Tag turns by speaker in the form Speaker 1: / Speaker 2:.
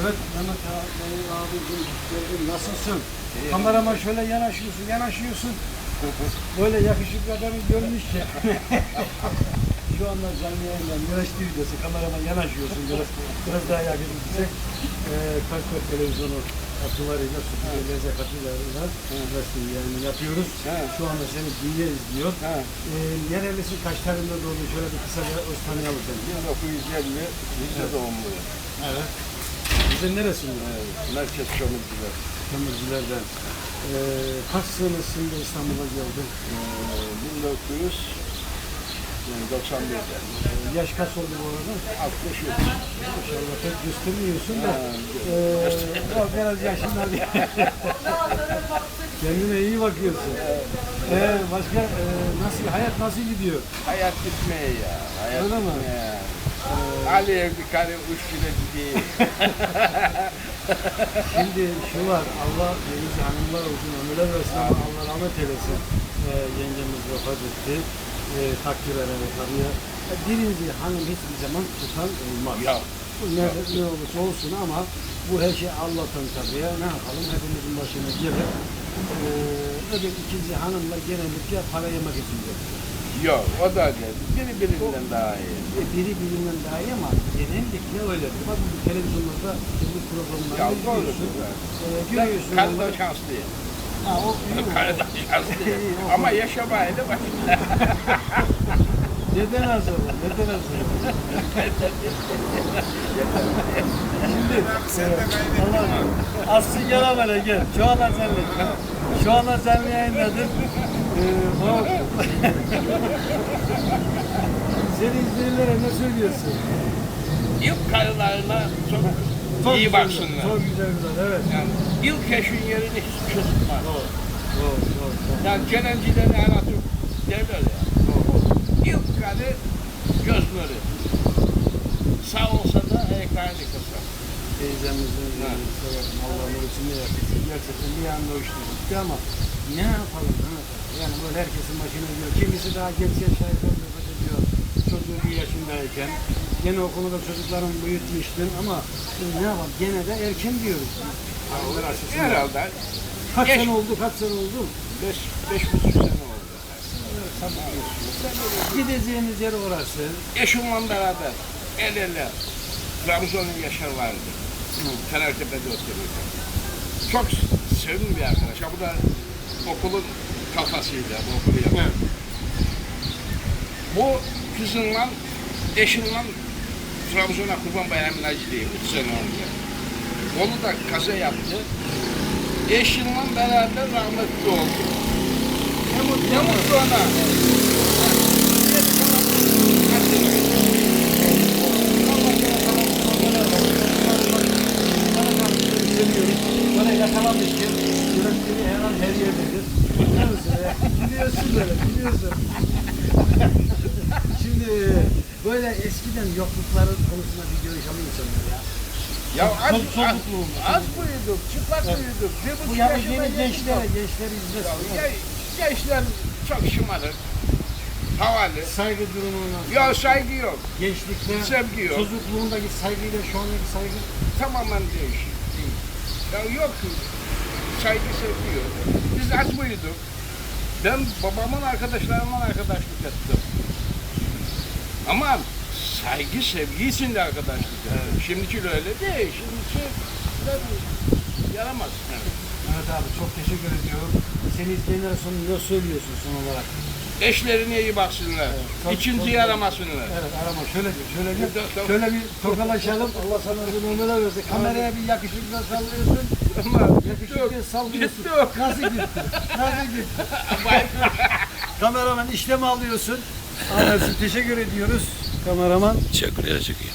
Speaker 1: Evet Mehmet abi, abicim geldin. Nasılsın? Kamerama şöyle yanaşıyorsun, yanaşıyorsun. Böyle yakışıklı adamı görmüşçe. Şu anda canlı yayında Miraçlı videosu kamerama yanaşıyorsun biraz, biraz daha yakın bize. Ee, kaç kaç televizyonu atılarıyla, süpürgelerle, katılarıyla nasıl yani yapıyoruz.
Speaker 2: He.
Speaker 1: Şu anda seni dünya izliyor.
Speaker 2: Ha.
Speaker 1: Ee, nerelisin, kaç tarihinde doğdun? Şöyle bir kısa bir öz tanıyalım seni.
Speaker 2: 1950 Rize doğumluyum.
Speaker 1: Evet. Bize neresinden?
Speaker 2: Evet, Merkez Çamurcular.
Speaker 1: Kömürcülerden. Ee, kaç senesinde İstanbul'a geldin?
Speaker 2: Ee, 1991'de.
Speaker 1: Ee, yaş kaç oldu bu arada?
Speaker 2: 63.
Speaker 1: İnşallah pek göstermiyorsun da. Ee, biraz yaşından Kendine iyi bakıyorsun. Ee, başka e, nasıl hayat nasıl gidiyor?
Speaker 2: Hayat gitmeye ya. Hayat
Speaker 1: Öyle mi?
Speaker 2: Ali'ye bir kare uç güne gideyim.
Speaker 1: Şimdi şu var, Allah deniz hanımlar olsun, ömürler versin ama Allah rahmet eylesin. Ee, yengemiz vefat etti. Ee, takdir ederek tabii. E, birinci hanım hiçbir zaman tutan olmaz.
Speaker 2: Ya.
Speaker 1: Bu ne, ne olursa olsun ama bu her şey Allah'tan tabii ya. Ne yapalım hepimizin başına gelir. Ee, öbür ikinci hanımla genellikle para yemek için gelir.
Speaker 2: Yok o da değil. Biri birinden daha iyi.
Speaker 1: E, biri birinden daha iyi ama genellikle öyle. Bak bu televizyonlarda bu programlarda
Speaker 2: Ya doğru.
Speaker 1: görüyorsun. Ee,
Speaker 2: Ben
Speaker 1: görüyorsun.
Speaker 2: karıdan
Speaker 1: onları-
Speaker 2: şanslıyım.
Speaker 1: Ha, o iyi mi?
Speaker 2: Şanslıyım.
Speaker 1: İyi, o-
Speaker 2: Ama yaşamayla başında.
Speaker 1: Neden acaba? Neden acaba? Şimdi Allah'ım Aslı gel böyle gel. Şu anda senle. Şu anda senle yayınladım. O... Seni izleyenlere ne söylüyorsun?
Speaker 2: İlk karılarına çok,
Speaker 1: Çok
Speaker 2: iyi baksınlar.
Speaker 1: Çok güzel güzel evet.
Speaker 2: Yani ilk eşin yerini hiçbir şey tutmaz.
Speaker 1: Doğru. Doğru. Doğru.
Speaker 2: Yani kenencileri anlatıp derler ya. İlk karı göz nuru. Sağ olsa da ayaklarını kısa.
Speaker 1: Teyzemizin severim. Allah'ın ölçüsünde yaptık. Gerçekten bir anda uçtu gitti ama ne yapalım ne yapalım. Yani böyle herkesin başına geliyor. Kimisi daha genç yaşlarken vefat ediyor. Çocuğu bir yaşındayken. Gene o konuda çocukların büyütmüştün ama ne yapalım gene de erken diyoruz. Hanımlar açısından.
Speaker 2: Herhalde
Speaker 1: Kaç
Speaker 2: Geç.
Speaker 1: sene oldu kaç sene oldu?
Speaker 2: beş, beş buçuk sene oldu.
Speaker 1: Gideceğiniz yer orası.
Speaker 2: Eşimle beraber el ele Trabzon'un Yaşar vardı. Fenertepe'de oturuyordu. Çok sevimli bir arkadaş. Ha, Bu da okulun kafasıydı. Bu okulu yapan. Bu kızınla, eşinle Trabzon'a Kurban Bayramı'na gidiyor. Üç sene önce. Onu da kaza yaptı. Eşinle beraber rahmetli oldu.
Speaker 1: Ne mutlu.
Speaker 2: Ne mutlu ona. Geri kalan kaç sene geçti?
Speaker 1: Allah gene sana seviyoruz. Böyle yakalamışken yönetmeni her an her yerdedir. Biliyor musun? ya? Biliyorsun böyle, biliyorsun. Şimdi böyle eskiden yoklukların konusunda bir görüş alıyor insanlar ya.
Speaker 2: Ya az,
Speaker 1: Çok- çok
Speaker 2: az, az büyüdük, çıplak büyüdük. Bir
Speaker 1: Bu yani yeni
Speaker 2: gençler.
Speaker 1: gençlere, gençleri
Speaker 2: Ya, ge- gençler çok şımarık, havalı.
Speaker 1: Saygı durumuna,
Speaker 2: Ya saygı yok,
Speaker 1: gençlikte,
Speaker 2: sevgi yok.
Speaker 1: çocukluğundaki saygıyla şu andaki saygı
Speaker 2: Tamamen değişik. Ya yok saygı sevgi yok. Biz az büyüdük. Ben babamın arkadaşlarımla arkadaşlık ettim. Ama saygı sevgi içinde arkadaşlık ettim. Şimdiki öyle değil. Şimdiki yaramaz.
Speaker 1: Evet abi çok teşekkür ediyorum. Seni izleyenlere son ne söylüyorsun son olarak?
Speaker 2: Eşlerine iyi baksınlar.
Speaker 1: Çok-
Speaker 2: İkinciyi aramasınlar.
Speaker 1: Evet arama şöyle bir şöyle
Speaker 2: yok.
Speaker 1: şöyle bir tokalaşalım. Allah sana uzun ömürler versin. Kameraya bir yakışıklı sallıyorsun.
Speaker 2: Ama
Speaker 1: Yakışıklı sallıyorsun.
Speaker 2: Gitti o.
Speaker 1: Nasıl gitti? Nasıl gitti? Kameraman işlemi alıyorsun. Anlarsın. Teşekkür ediyoruz kameraman.
Speaker 3: Teşekkürler çok iyi.